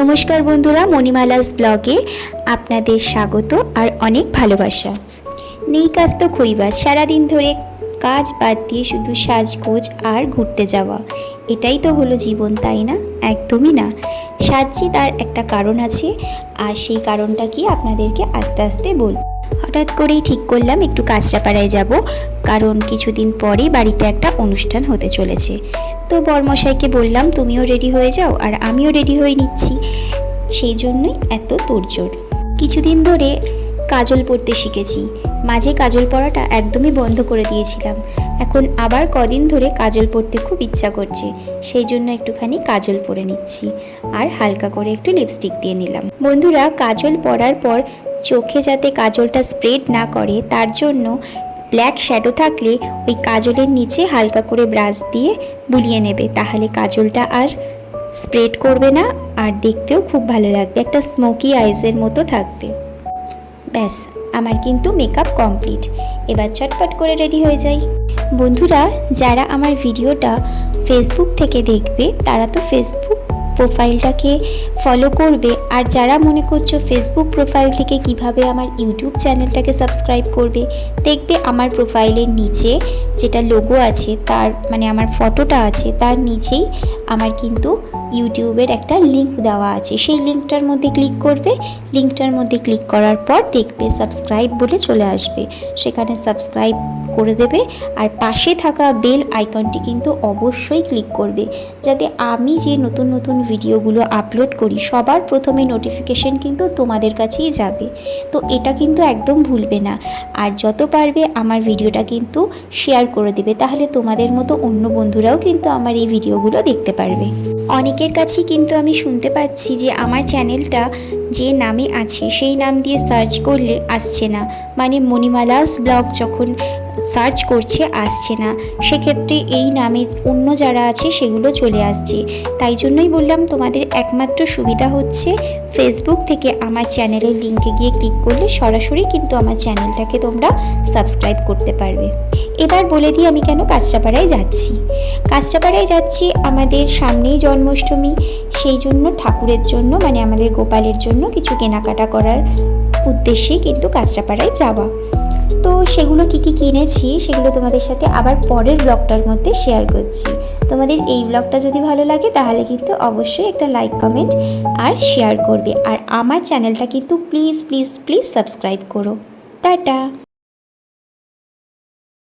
নমস্কার বন্ধুরা, মণিমালাস ব্লগে আপনাদের স্বাগত আর অনেক ভালোবাসা। নেই কাজ তো খইবাজ সারাদিন ধরে কাজ বাদ দিয়ে শুধু সাজগোজ আর ঘুরতে যাওয়া। এটাই তো হলো জীবন, তাই না? একদমই না। সাজছি তার একটা কারণ আছে, আর সেই কারণটা কি আপনাদেরকে আস্তে আস্তে বলব হঠাৎ করেই ঠিক করলাম একটু কাঁচরাপাড়ায় যাব, কারণ কিছুদিন পরেই বাড়িতে একটা অনুষ্ঠান হতে চলেছে। তো বরমশাইকে বললাম, তুমিও রেডি হয়ে যাও আর আমিও রেডি হয়ে নিচ্ছি। সেই জন্যই এত তোড়জোড়। কিছুদিন ধরে কাজল পরতে শিখেছি। মাঝে কাজল পরাটা একদমই বন্ধ করে দিয়েছিলাম। এখন আবার কদিন ধরে কাজল পরতে খুব ইচ্ছা করছে। সেই জন্য একটুখানি কাজল পরে নিচ্ছি আর হালকা করে একটু লিপস্টিক দিয়ে নিলাম। বন্ধুরা, কাজল পরার পর চোখে যাতে কাজলটা স্প্রেড না করে, তার জন্য ব্ল্যাক শ্যাডো থাকলে ওই কাজলের নিচে হালকা করে ব্রাশ দিয়ে বুলিয়ে নেবে। তাহলে কাজলটা আর স্প্রেড করবে না আর দেখতেও খুব ভালো লাগবে। একটা স্মোকি আইসের মতো থাকবে। ব্যাস, আমার কিন্তু মেকআপ কমপ্লিট। এবার চটপট করে রেডি হয়ে যাই। বন্ধুরা, যারা আমার ভিডিওটা ফেসবুক থেকে দেখবে, তারা তো ফেসবুক প্রোফাইলটাকে ফলো করবে। আর যারা মনে করছ ফেসবুক প্রোফাইল থেকে কীভাবে আমার ইউটিউব চ্যানেলটাকে সাবস্ক্রাইব করবে, দেখবে আমার প্রোফাইলের নিচে যেটা লোগো আছে, তার মানে আমার ফটোটা আছে, তার নিচেই আমার কিন্তু ইউটিউবের একটা লিংক দেওয়া আছে। সেই লিঙ্কটার মধ্যে ক্লিক করবে। লিঙ্কটার মধ্যে ক্লিক করার পর দেখবে সাবস্ক্রাইব বলে চলে আসবে। সেখানে সাবস্ক্রাইব করে দেবে। আর পাশে থাকা বেল আইকনটি কিন্তু অবশ্যই ক্লিক করবে। যাতে আমি যে নতুন নতুন ভিডিওগুলো আপলোড করি, সবার প্রথমে নোটিফিকেশন কিন্তু তোমাদের কাছেই যাবে। তো এটা কিন্তু একদম ভুলবে না। আর যত পারবে আমার ভিডিওটা কিন্তু শেয়ার করে দেবে। তাহলে তোমাদের মতো অন্য বন্ধুরাও কিন্তু আমার এই ভিডিওগুলো দেখতে পারবে। অনেকের কাছেই কিন্তু আমি শুনতে পাচ্ছি যে আমার চ্যানেলটা যে নামে আছে, সেই নাম দিয়ে সার্চ করলে আসছে না। মানে মণিমালাস ব্লগ যখন সার্চ করছে, আসছে না। সেক্ষেত্রে এই নামে অন্য যারা আছে, সেগুলো চলে আসছে। তাই জন্যই বললাম, তোমাদের একমাত্র সুবিধা হচ্ছে ফেসবুক থেকে আমার চ্যানেলের লিঙ্কে গিয়ে ক্লিক করলে সরাসরি কিন্তু আমার চ্যানেলটাকে তোমরা সাবস্ক্রাইব করতে পারবে। এবার বলে দিই আমি কেন কাঁচরাপাড়ায় যাচ্ছি। কাঁচরাপাড়ায় যাচ্ছি আমাদের সামনেই জন্মাষ্টমী, সেই জন্য ঠাকুরের জন্য মানে আমাদের গোপালের জন্য কিছু কেনাকাটা করার উদ্দেশ্যেই কিন্তু কাঁচরাপাড়ায় যাওয়া। তো সেগুলো কি কি কিনেছি সেগুলো তোমাদের সাথে আবার পরের ব্লগটার মধ্যে শেয়ার করছি। তোমাদের এই ব্লগটা যদি ভালো লাগে তাহলে কিন্তু অবশ্যই একটা লাইক কমেন্ট আর শেয়ার করবে। আর আমার চ্যানেলটা কিন্তু প্লিজ প্লিজ প্লিজ সাবস্ক্রাইব করো। টাটা!